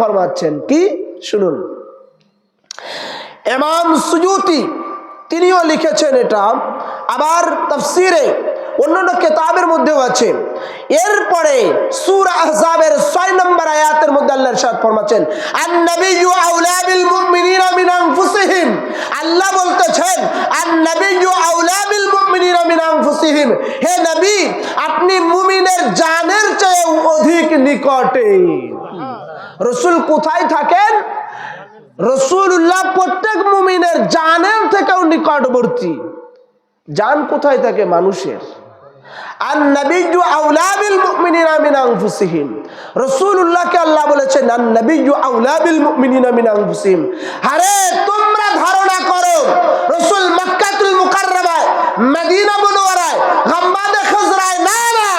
ফরমাচ্ছেন। কি? শুনুন। এমাম সুজুতি, তিনিও লিখেছেন এটা। আবার তাফসিরে অন্যান্য কেতাবের মধ্যেও আছে। এরপরে সূর আহজাবের 6 নম্বর আয়াতের মধ্যে ইরশাদ ফরমাচ্ছেন আল্লাহ বলতেছেন হে নবী, আপনি মুমিনের জানের চেয়ে অধিক নিকটে। রসুল কোথায় থাকেন? রসুল্লাহ প্রত্যেক মুমিনের জানের থেকেও নিকটবর্তী। জান কোথায় থাকে? মানুষের। আর নবীজু আল্লাহ বলেছেন আনফুসিহিম। আরে, তোমরা ধারণা করো, রাসূল মক্কাতুল মুকাররমায় মদিনা মুনওয়ারায় গাম্বাদে খজরায় না না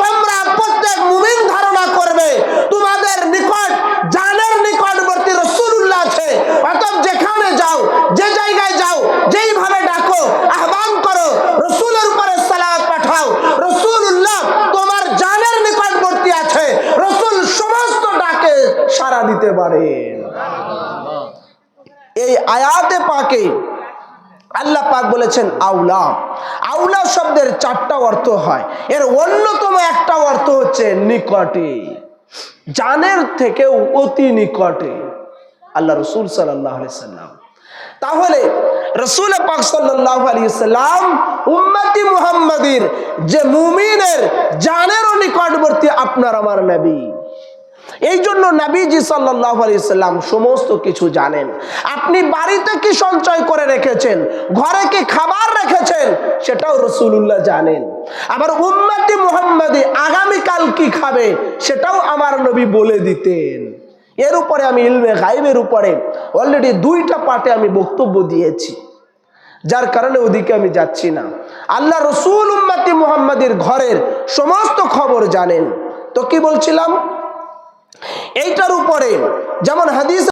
তোমরা প্রত্যেক মুমিন ধারণা করবে তোমাদের নিকট জানের নিকটবর্তী রাসূলুল্লাহ আছে অতএব যেখানে যাও যে জায়গায় যাও যেইভাবে ডাকো আহ্বান করো রসুলের উপরে সালাত পাঠাও রসুল্লাহ তোমার জানের নিকটবর্তী আছে রসুল সমস্ত ডাকে সাড়া দিতে পারে। এই আয়াতে পাকে আল্লাহ পাক বলেছেন আউলা। আউলা শব্দের চারটা অর্থ হয়। এর অন্যতম একটা অর্থ হচ্ছে নিকটে। জানের থেকেও অতি নিকটে। আল্লাহ রসুল সাল্লাম। তাহলে রসুল পাক সাল্লাম উম্মতি মুহাম্মাদির যে মুমিনের জানেরও নিকটবর্তী আপনার আমার নবী। এই জন্য নবীজি সাল্লাহ আলি সাল্লাম সমস্ত কিছু জানেন। আপনি বাড়িতে কি সঞ্চয় করে রেখেছেন? ঘরে কি খাবার রেখেছেন? সেটাও রসুল্লাহ জানেন। আবার উম্মতি মুহাম্মাদি আগামীকাল কি খাবে? সেটাও আমার নবী বলে দিতেন। এর উপরে আমি ইলমে গাইবের উপরে অলরেডি দুইটা পার্টে আমি বক্তব্য দিয়েছি। যার কারণে ওদিকে আমি যাচ্ছি না। আল্লাহ রসুল উম্মতি মুহাম্মাদের ঘরের সমস্ত খবর জানেন। তো কি বলছিলাম? এইটার উপরে যেমন হাদিস